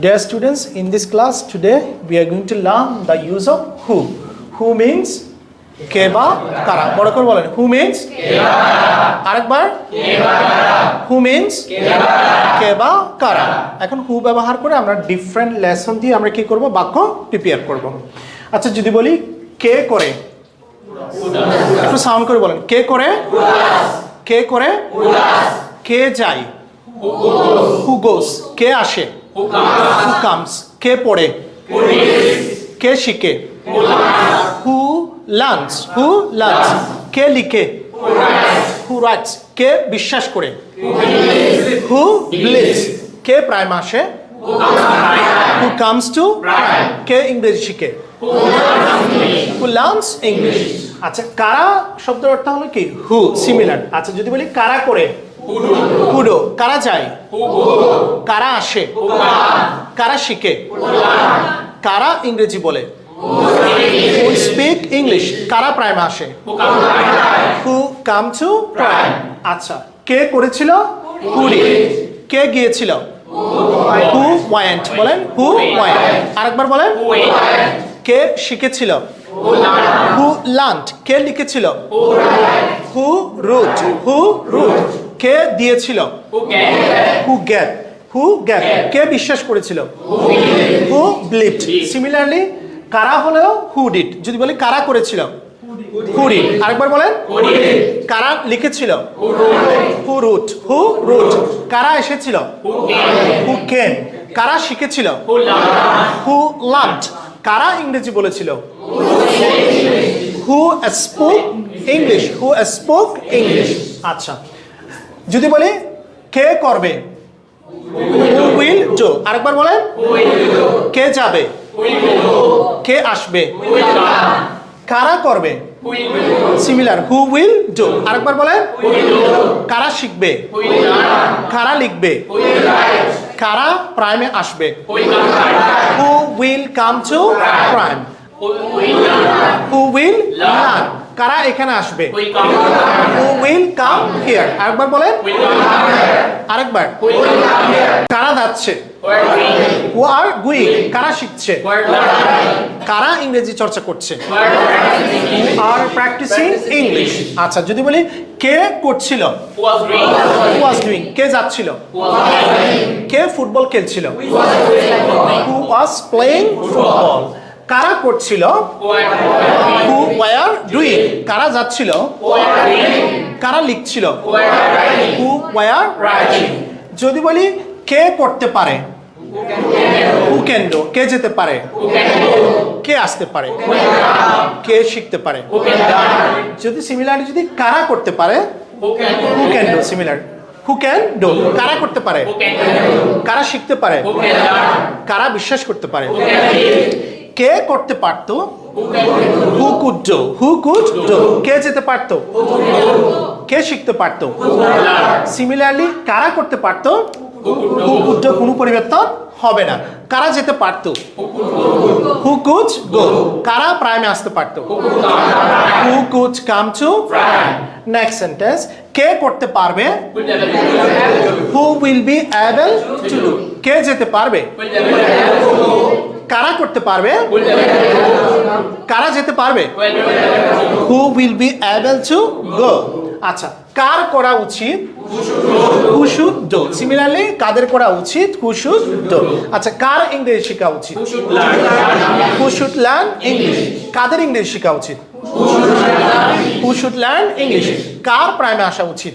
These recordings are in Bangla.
Dear students, in this class today we are going to learn the use of who. Who means কে বা কারা বড় করে বলেন হু মিন্স আরেকবার হু মিন্স কে বা কারা এখন হু ব্যবহার করে আমরা ডিফারেন্ট লেসন দিয়ে আমরা কি করব? বাক্য প্রিপেয়ার করব। আচ্ছা যদি বলি কে করে? একটু সাউন্ড করে বলেন। কে করে? কে করে? কে যায়? হু গোস কে আসে? হু কামস কে পড়ে? কে শিখে? হু লার্নস হু লার্নস কে লিখে? হু রাইটস কে বিশ্বাস করে? হু বিলিভস কে প্রাইম আসে হু কামস টু কে ইংরেজি শিখে? হু লার্নস ইংলিশ আচ্ছা কারা শব্দের অর্থ হলো কি? হু সিমিলার আচ্ছা যদি বলি কারা করে? হুডো কারা যায়? কারা আসে? কারা শিখে? কারা ইংরেজি বলে? হু স্পিক ইংলিশ কারা প্রাইম আসে? হু কাম টু প্রাইম আচ্ছা কে করেছিল? হু কে গিয়েছিল? হু ওয়ান্ট বলেন হু ওয়ান্ট আরেকবার বলেন কে শিখেছিল? হু লান্ট কে লিখেছিল? হু রুট হু রুট কে দিয়েছিল? হু গ্যাপ হু গ্যাপ কে বিশ্বাস করেছিল? হু ব্লিভড সিমিলারলি কারা হলেও হু ডিড যদি বলি কারা করেছিল? হু ডিড আরেকবার বলেন। কারা লিখেছিল? হু রুট হু রুট কারা এসেছিল? হু কেন কারা শিখেছিল? হু লার্নড কারা ইংরেজি বলেছিল? Who spoke English who spoke English আচ্ছা। যদি বলি, কে করবে? উইল ডু আরেকবার বলেন। কে যাবে? কে আসবে? কারা করবে? সিমিলার হু উইল ডু আরেকবার বলেন। কারা শিখবে? কারা লিখবে? কারা প্রাইমে আসবে? Who will come to prime who will learn কারা এখানে আসবে? হু উইল কাম হিয়ার আরেকবার বলেন। আরেকবার। কারা যাচ্ছে? হু আর গুইং কারা শিখছে? কারা ইংরেজি চর্চা করছে? আর প্র্যাকটিসিং ইংলিশ আচ্ছা যদি বলি কে করছিল? ওয়াজ ডুইং কে যাচ্ছিল? কে ফুটবল খেলছিল? হু ওয়াজ প্লেইং ফুটবল কারা করছিল? হু ওয়ার ডুইং কারা যাচ্ছিল? কারা লিখছিল? হু ওয়ার রাইটিং যদি বলি কে করতে পারে? হু ক্যান ডু কে যেতে পারে? কে আসতে পারে? কে শিখতে পারে? যদি সিমিলারলি যদি কারা করতে পারে? Who can do similar who can do কারা করতে পারে? কারা শিখতে পারে? কারা বিশ্বাস করতে পারে? কে করতে পারতো? Who could do who could do কে যেতে পারতো? কে শিখতে পারতো? সিমিলারলি কারা করতে পারতো? হু কুড ডু কোনো পরিবর্তন হবে না। কারা যেতে পারতো? হু কুড গো কারা প্রাইমে আসতে পারতো? Who could come to next sentence কে করতে পারবে? Who will be able to do কে যেতে পারবে? কারা করতে পারবে? কারা যেতে পারবে? Who will be able to go আচ্ছা কার করা উচিত? ডু সিমিলারলি কাদের করা উচিত? শুড আচ্ছা কার ইংরেজি শেখা উচিত? শুড লার্ন ইংলিশ কাদের ইংরেজি শেখা উচিত? শুড লার্ন ইংলিশ কার প্রাইমে আসা উচিত?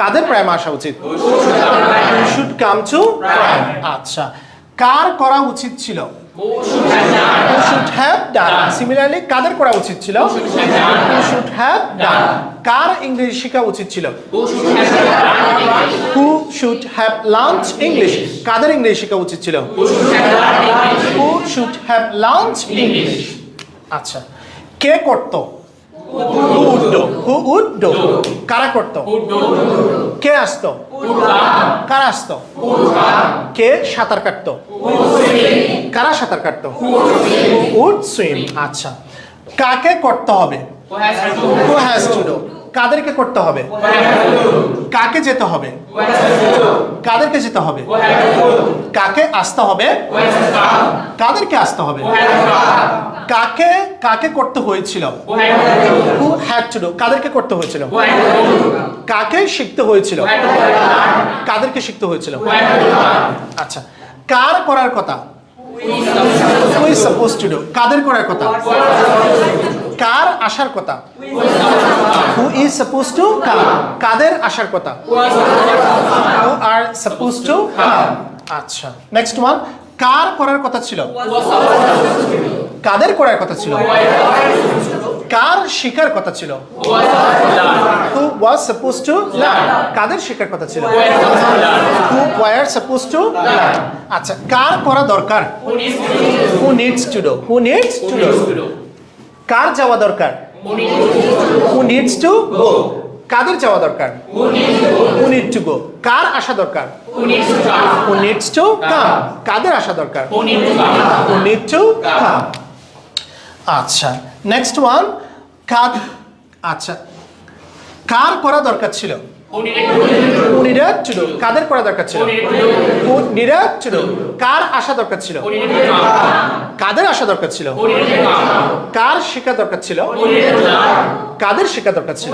কাদের প্রাইমে আসা উচিত? হু কাম টু আচ্ছা কার করা উচিত ছিল? শুড হ্যাভ ডান সিমিলারলি কাদের করা উচিত ছিল? শুড হ্যাভ ডান কার ইংরেজি শেখা উচিত ছিল? Who should have learnt English কাদের ইংরেজি শেখা উচিত ছিল? Who should have learnt English আচ্ছা কে করত? Who would do who would do কারা করত? কে আসতো? কারা আসতো? কে সাঁতার কাটতো? কারা সাঁতার কাটতো? Would swim. আচ্ছা। কাকে করতে হবে? হু হ্যাজ টু ডু কাদেরকে করতে হবে? কাকে যেতে হবে? কাদেরকে যেতে হবে? কাকে আসতে হবে? কাদেরকে আসতে হবে? কাকে কাকে করতে হয়েছিল? হু কাদেরকে করতে হয়েছিল? কাকে শিখতে হয়েছিল? কাদেরকে শিখতে হয়েছিল? আচ্ছা কার করার কথা? কাদের করার কথা? কার আসার কথা? Who is suppose to come কাদের আসার কথা? হু আর সাপোজ টু কাম আচ্ছা নেক্সট ওয়ান কার করার কথা ছিল? কাদের করার কথা ছিল? কার শিকার কথা ছিল? হু ওয়াজ সাপোজ টু কাদের শিকার কথা ছিল? হু ওয়ার সাপোজ টু আচ্ছা কার করা দরকার? Who needs to do who needs to do কার যাওয়া দরকার? হু নিডস টু গো কাদের যাওয়া দরকার? হু নিড টু গো কার আসা দরকার? হু নিডস টু কাম কাদের আসা দরকার? হু নিড টু কাম আচ্ছা নেক্সট ওয়ান কাদ আচ্ছা কার করা দরকার ছিল? নিডেড কাদের করা দরকার ছিল? ছিল কার আসা দরকার ছিল? কাদের আসা দরকার ছিল? কার শেখা দরকার ছিল? কাদের শেখা দরকার ছিল?